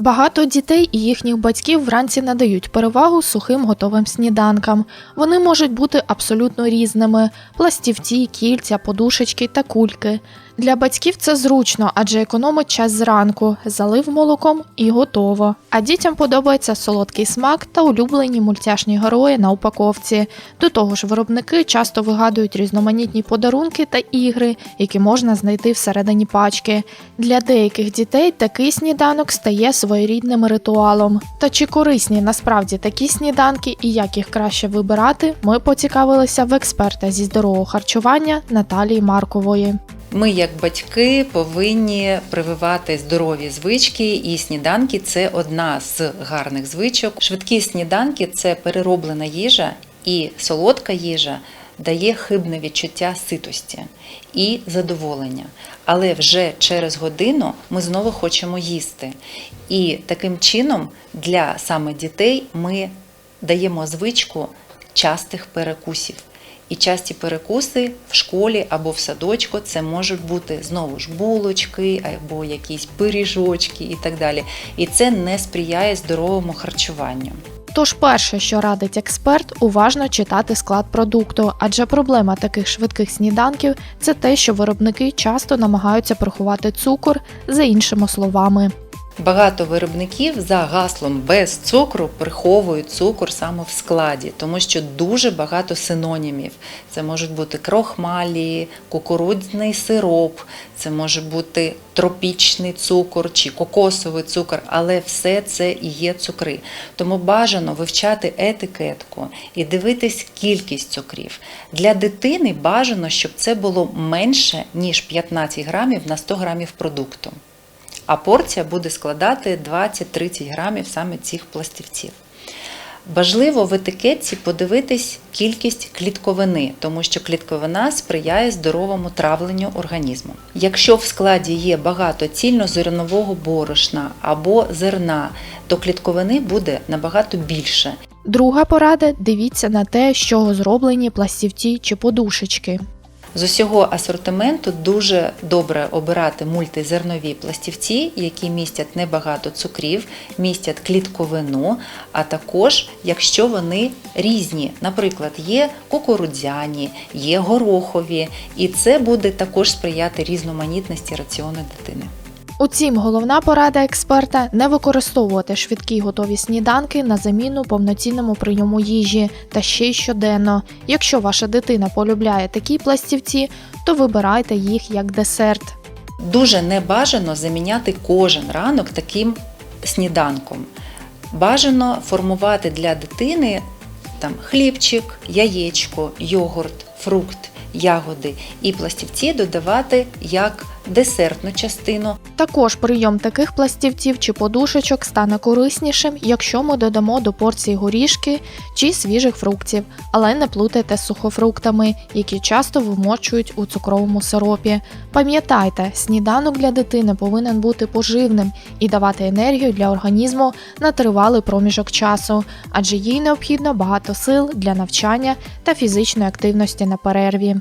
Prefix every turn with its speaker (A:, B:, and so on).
A: Багато дітей і їхніх батьків вранці надають перевагу сухим готовим сніданкам. Вони можуть бути абсолютно різними: пластівці, кільця, подушечки та кульки. Для батьків це зручно, адже економить час зранку, залив молоком і готово. А дітям подобається солодкий смак та улюблені мультяшні герої на упаковці. До того ж, виробники часто вигадують різноманітні подарунки та ігри, які можна знайти всередині пачки. Для деяких дітей такий сніданок стає своєрідним ритуалом. Та чи корисні насправді такі сніданки і як їх краще вибирати, ми поцікавилися в експерта зі здорового харчування Наталії Маркової.
B: Ми, як батьки, повинні прививати здорові звички, і сніданки це одна з гарних звичок. Швидкі сніданки це перероблена їжа і солодка їжа дає хибне відчуття ситості і задоволення. Але вже через годину ми знову хочемо їсти. І таким чином для саме дітей ми даємо звичку частих перекусів. І часті перекуси в школі або в садочку це можуть бути знову ж булочки або якісь пиріжочки і так далі. І це не сприяє здоровому харчуванню.
A: Тож, перше, що радить експерт, уважно читати склад продукту, адже проблема таких швидких сніданків це те, що виробники часто намагаються приховати цукор за іншими словами.
B: Багато виробників за гаслом без цукру приховують цукор саме в складі, тому що дуже багато синонімів. Це можуть бути крохмалі, кукурудзний сироп, це може бути тропічний цукор чи кокосовий цукор, але все це і є цукри. Тому бажано вивчати етикетку і дивитись кількість цукрів. Для дитини бажано, щоб це було менше ніж 15 грамів на 100 грамів продукту а порція буде складати 20-30 грамів саме цих пластівців. Важливо в етикетці подивитись кількість клітковини, тому що клітковина сприяє здоровому травленню організму. Якщо в складі є багато цільнозернового борошна або зерна, то клітковини буде набагато більше.
A: Друга порада дивіться на те, з чого зроблені пластівці чи подушечки.
B: З усього асортименту дуже добре обирати мультизернові пластівці, які містять небагато цукрів, містять клітковину, а також якщо вони різні, наприклад, є кукурудзяні, є горохові, і це буде також сприяти різноманітності раціону дитини.
A: Утім, головна порада експерта не використовувати швидкі готові сніданки на заміну повноцінному прийому їжі та ще й щоденно. Якщо ваша дитина полюбляє такі пластівці, то вибирайте їх як десерт.
B: Дуже небажано заміняти кожен ранок таким сніданком. Бажано формувати для дитини там хлібчик, яєчко, йогурт, фрукт, ягоди і пластівці додавати як десертну частину.
A: Також прийом таких пластівців чи подушечок стане кориснішим, якщо ми додамо до порції горішки чи свіжих фруктів, але не плутайте з сухофруктами, які часто вимочують у цукровому сиропі. Пам'ятайте, сніданок для дитини повинен бути поживним і давати енергію для організму на тривалий проміжок часу, адже їй необхідно багато сил для навчання та фізичної активності на перерві.